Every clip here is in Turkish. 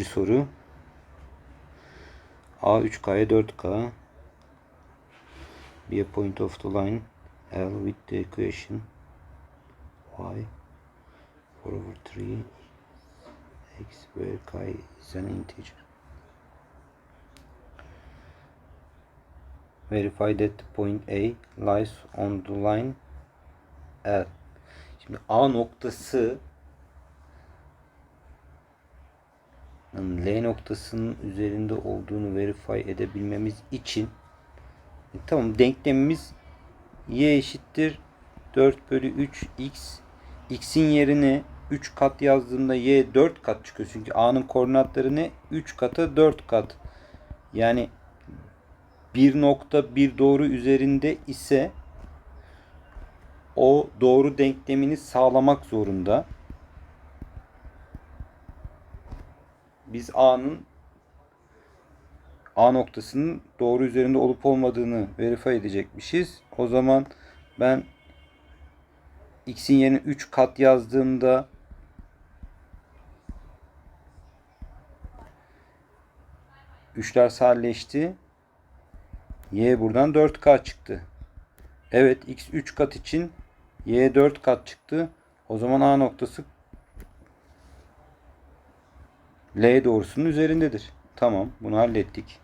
İkinci soru. A 3K'ya 4K. Be a point of the line L with the equation y 4 over 3 x where K is an integer. Verify that point A lies on the line L. Şimdi A noktası L noktasının üzerinde olduğunu verify edebilmemiz için e, tamam denklemimiz y eşittir 4 bölü 3 x x'in yerine 3 kat yazdığımda y 4 kat çıkıyor. Çünkü a'nın koordinatları ne? 3 kata 4 kat. Yani bir nokta bir doğru üzerinde ise o doğru denklemini sağlamak zorunda. Biz A'nın A noktasının doğru üzerinde olup olmadığını verify edecekmişiz. O zaman ben x'in yerine 3 kat yazdığımda üçler sadeleşti. Y buradan 4K çıktı. Evet x 3 kat için y 4 kat çıktı. O zaman A noktası L doğrusunun üzerindedir. Tamam bunu hallettik.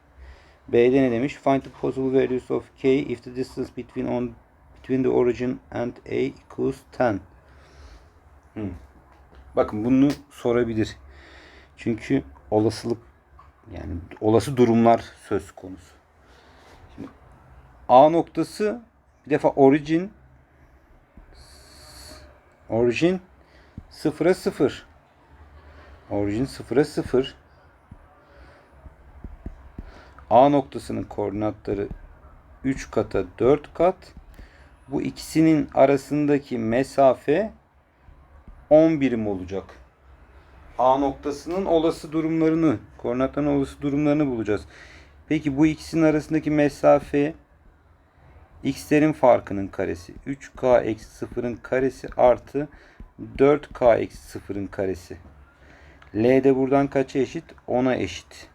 B'de ne demiş? Find the possible values of k if the distance between on between the origin and A equals 10. Hmm. Bakın bunu sorabilir. Çünkü olasılık yani olası durumlar söz konusu. Şimdi A noktası bir defa origin origin sıfıra sıfır. Origin sıfıra sıfır. A noktasının koordinatları 3 kata 4 kat. Bu ikisinin arasındaki mesafe 10 birim olacak. A noktasının olası durumlarını, koordinatların olası durumlarını bulacağız. Peki bu ikisinin arasındaki mesafe x'lerin farkının karesi. 3k eksi 0'ın karesi artı 4k eksi 0'ın karesi. L de buradan kaça eşit? 10'a eşit.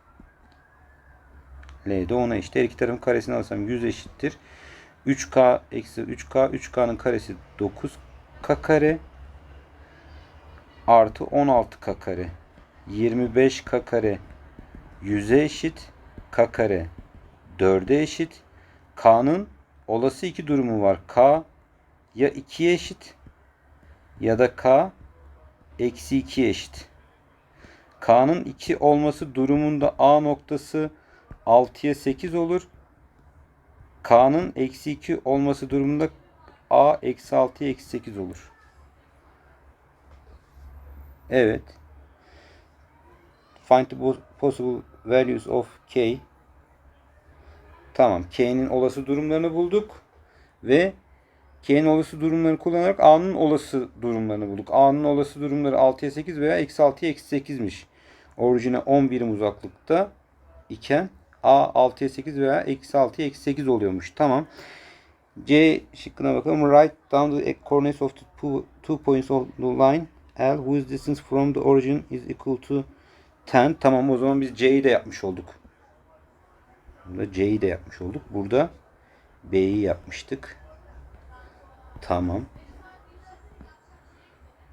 L de 10'a eşit. Her iki tarafın karesini alırsam 100 eşittir. 3K eksi 3K. 3K'nın karesi 9K kare. Artı 16K kare. 25K kare. 100'e eşit. K kare 4'e eşit. K'nın olası iki durumu var. K ya 2'ye eşit ya da K eksi 2'ye eşit. K'nın 2 olması durumunda A noktası 6'ya 8 olur. K'nın eksi 2 olması durumunda A eksi 6'ya eksi 8 olur. Evet. Find the possible values of K. Tamam. K'nin olası durumlarını bulduk. Ve K'nin olası durumlarını kullanarak A'nın olası durumlarını bulduk. A'nın olası durumları 6'ya 8 veya eksi 6'ya eksi 8'miş. Orijine 10 birim uzaklıkta iken A 6'ya 8 veya eksi 6'ya eksi 8 oluyormuş. Tamam. C şıkkına bakalım. Write down the coordinates of the two, two points of the line L whose distance from the origin is equal to 10. Tamam o zaman biz C'yi de yapmış olduk. Burada C'yi de yapmış olduk. Burada B'yi yapmıştık. Tamam.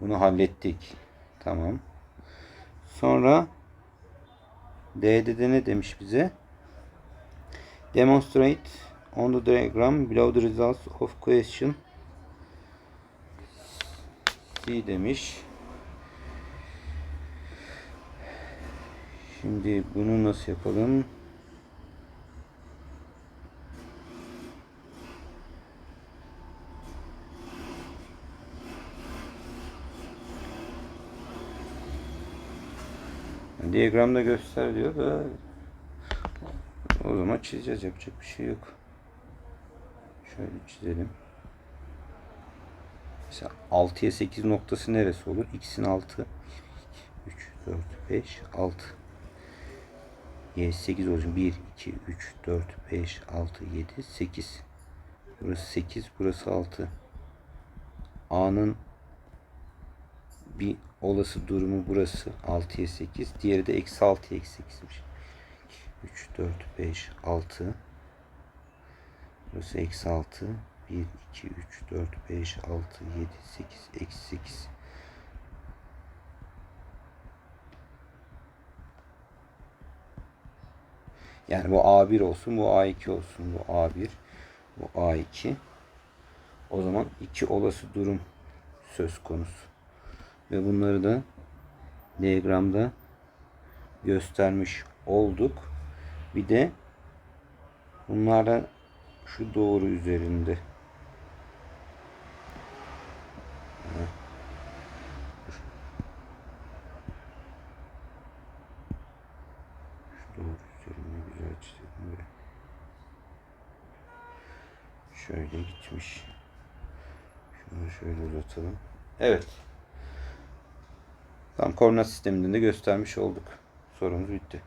Bunu hallettik. Tamam. Sonra D'de de ne demiş bize? Demonstrate on the diagram below the results of question C demiş. Şimdi bunu nasıl yapalım? Diyagramda göster diyor da o zaman çizeceğiz yapacak bir şey yok. Şöyle çizelim. Mesela 6'ya 8 noktası neresi olur? X'in 6 3 4 5 6 Y 8 olacak. 1 2 3 4 5 6 7 8 Burası 8 burası 6 A'nın bir olası durumu burası 6'ya 8. Diğeri de eksi 6'ya eksi 8'miş. 3, 4, 5, 6. Burası eksi 6. 1, 2, 3, 4, 5, 6, 7, 8, eksi 8. Yani bu A1 olsun, bu A2 olsun, bu A1, bu A2. O zaman iki olası durum söz konusu. Ve bunları da diyagramda göstermiş olduk. Bir de bunlara şu doğru üzerinde. Şu doğru üzerinde güzel çizelim. Şöyle gitmiş. Şunu şöyle uzatalım. Evet. Tam koordinat sisteminde de göstermiş olduk. Sorumuz bitti.